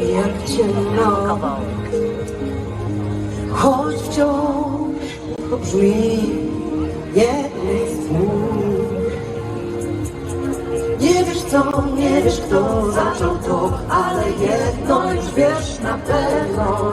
jak cię Choć wciąż brzmi jednych słów Nie wiesz co, nie wiesz kto zaczął to Ale jedno już wiesz na pewno.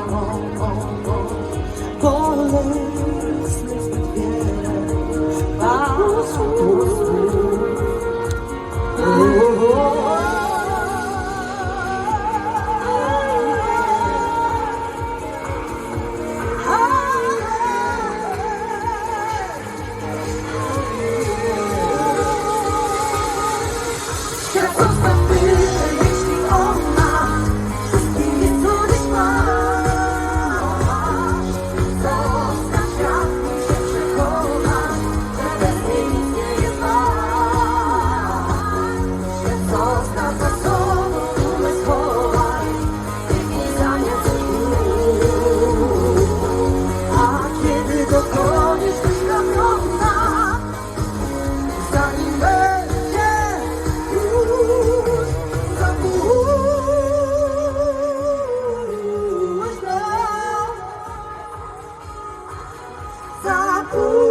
Sapu